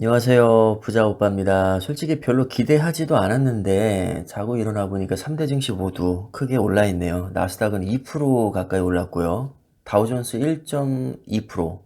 안녕하세요. 부자 오빠입니다. 솔직히 별로 기대하지도 않았는데 자고 일어나 보니까 3대 증시 모두 크게 올라 있네요. 나스닥은 2% 가까이 올랐고요. 다우존스 1.2%,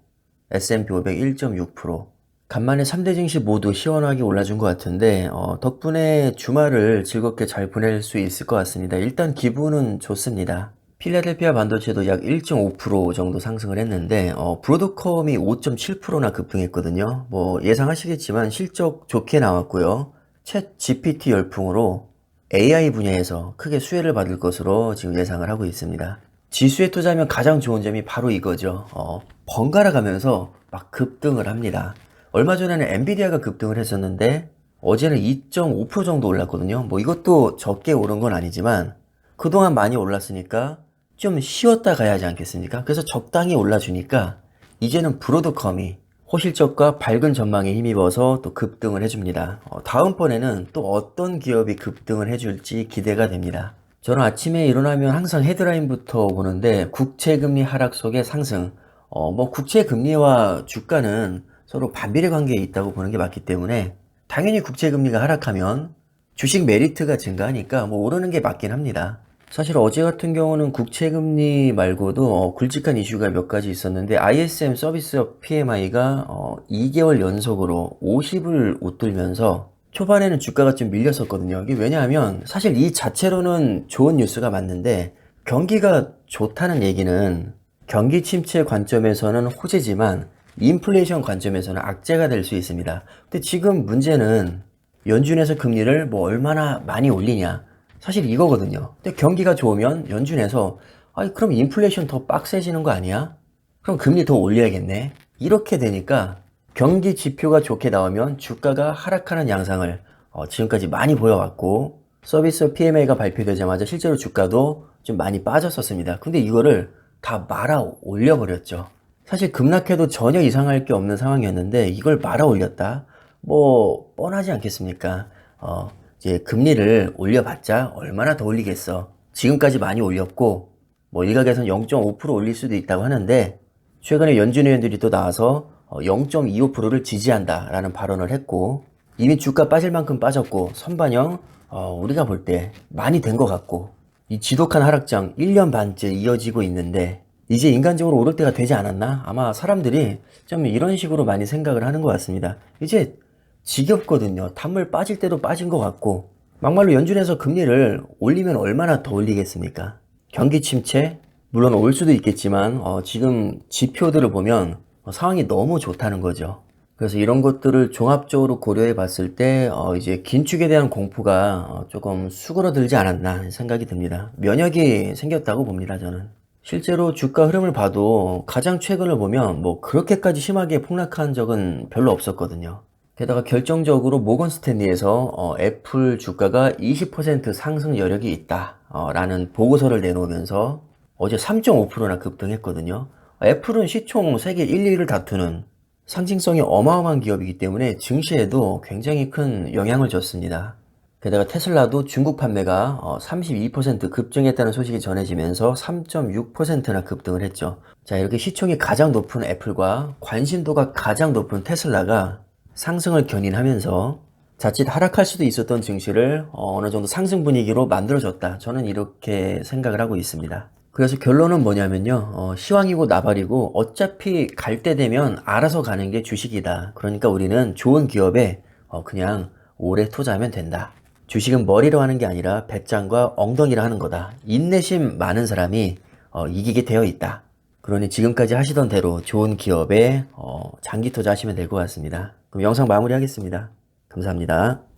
S&P 500 1.6%. 간만에 3대 증시 모두 시원하게 올라준 것 같은데 어, 덕분에 주말을 즐겁게 잘 보낼 수 있을 것 같습니다. 일단 기분은 좋습니다. 필라델피아 반도체도 약 1.5% 정도 상승을 했는데 어, 브로드컴이 5.7%나 급등했거든요. 뭐 예상하시겠지만 실적 좋게 나왔고요. 챗 GPT 열풍으로 AI 분야에서 크게 수혜를 받을 것으로 지금 예상을 하고 있습니다. 지수에 투자하면 가장 좋은 점이 바로 이거죠. 어, 번갈아 가면서 막 급등을 합니다. 얼마 전에는 엔비디아가 급등을 했었는데 어제는 2.5% 정도 올랐거든요. 뭐 이것도 적게 오른 건 아니지만 그동안 많이 올랐으니까 좀 쉬었다 가야 하지 않겠습니까? 그래서 적당히 올라주니까 이제는 브로드컴이 호실적과 밝은 전망에 힘입어서 또 급등을 해줍니다. 어, 다음번에는 또 어떤 기업이 급등을 해줄지 기대가 됩니다. 저는 아침에 일어나면 항상 헤드라인부터 보는데 국채금리 하락 속의 상승. 어, 뭐 국채금리와 주가는 서로 반비례 관계에 있다고 보는 게 맞기 때문에 당연히 국채금리가 하락하면 주식 메리트가 증가하니까 뭐 오르는 게 맞긴 합니다. 사실 어제 같은 경우는 국채금리 말고도 어, 굵직한 이슈가 몇 가지 있었는데 ISM 서비스업 PMI가 어, 2개월 연속으로 50을 웃돌면서 초반에는 주가가 좀 밀렸었거든요. 이게 왜냐하면 사실 이 자체로는 좋은 뉴스가 맞는데 경기가 좋다는 얘기는 경기 침체 관점에서는 호재지만 인플레이션 관점에서는 악재가 될 수 있습니다. 근데 지금 문제는 연준에서 금리를 뭐 얼마나 많이 올리냐. 사실 이거거든요. 근데 경기가 좋으면 연준에서 아니 그럼 인플레이션 더 빡세지는 거 아니야? 그럼 금리 더 올려야겠네. 이렇게 되니까 경기 지표가 좋게 나오면 주가가 하락하는 양상을 어, 지금까지 많이 보여왔고 서비스 PMI가 발표되자마자 실제로 주가도 좀 많이 빠졌었습니다. 근데 이거를 다 말아 올려버렸죠. 사실 급락해도 전혀 이상할 게 없는 상황이었는데 이걸 말아 올렸다? 뭐 뻔하지 않겠습니까? 어, 이제 금리를 올려봤자 얼마나 더 올리겠어. 지금까지 많이 올렸고 뭐 일각에선 0.5% 올릴 수도 있다고 하는데 최근에 연준 의원들이 또 나와서 0.25%를 지지한다라는 발언을 했고 이미 주가 빠질 만큼 빠졌고 선반영 어, 우리가 볼 때 많이 된 것 같고 이 지독한 하락장 1년 반째 이어지고 있는데 이제 인간적으로 오를 때가 되지 않았나? 아마 사람들이 좀 이런 식으로 많이 생각을 하는 것 같습니다. 이제 지겹거든요. 단물 빠질 때도 빠진 것 같고 막말로 연준에서 금리를 올리면 얼마나 더 올리겠습니까? 경기 침체 물론 올 수도 있겠지만 어, 지금 지표들을 보면 어, 상황이 너무 좋다는 거죠. 그래서 이런 것들을 종합적으로 고려해 봤을 때 어, 이제 긴축에 대한 공포가 어, 조금 수그러들지 않았나 생각이 듭니다. 면역이 생겼다고 봅니다, 저는. 실제로 주가 흐름을 봐도 가장 최근을 보면 뭐 그렇게까지 심하게 폭락한 적은 별로 없었거든요. 게다가 결정적으로 모건 스탠리에서 어, 애플 주가가 20% 상승 여력이 있다 어, 라는 보고서를 내놓으면서 어제 3.5%나 급등했거든요. 애플은 시총 세계 1, 2위를 다투는 상징성이 어마어마한 기업이기 때문에 증시에도 굉장히 큰 영향을 줬습니다. 게다가 테슬라도 중국 판매가 어, 32% 급증했다는 소식이 전해지면서 3.6%나 급등을 했죠. 자, 이렇게 시총이 가장 높은 애플과 관심도가 가장 높은 테슬라가 상승을 견인하면서 자칫 하락할 수도 있었던 증시를 어, 어느 정도 상승 분위기로 만들어줬다. 저는 이렇게 생각을 하고 있습니다. 그래서 결론은 뭐냐면요. 어, 시황이고 나발이고 어차피 갈 때 되면 알아서 가는 게 주식이다. 그러니까 우리는 좋은 기업에 어, 그냥 오래 투자하면 된다. 주식은 머리로 하는 게 아니라 배짱과 엉덩이로 하는 거다. 인내심 많은 사람이 어, 이기게 되어 있다. 그러니 지금까지 하시던 대로 좋은 기업에 어, 장기 투자하시면 될 것 같습니다. 그럼 영상 마무리하겠습니다. 감사합니다.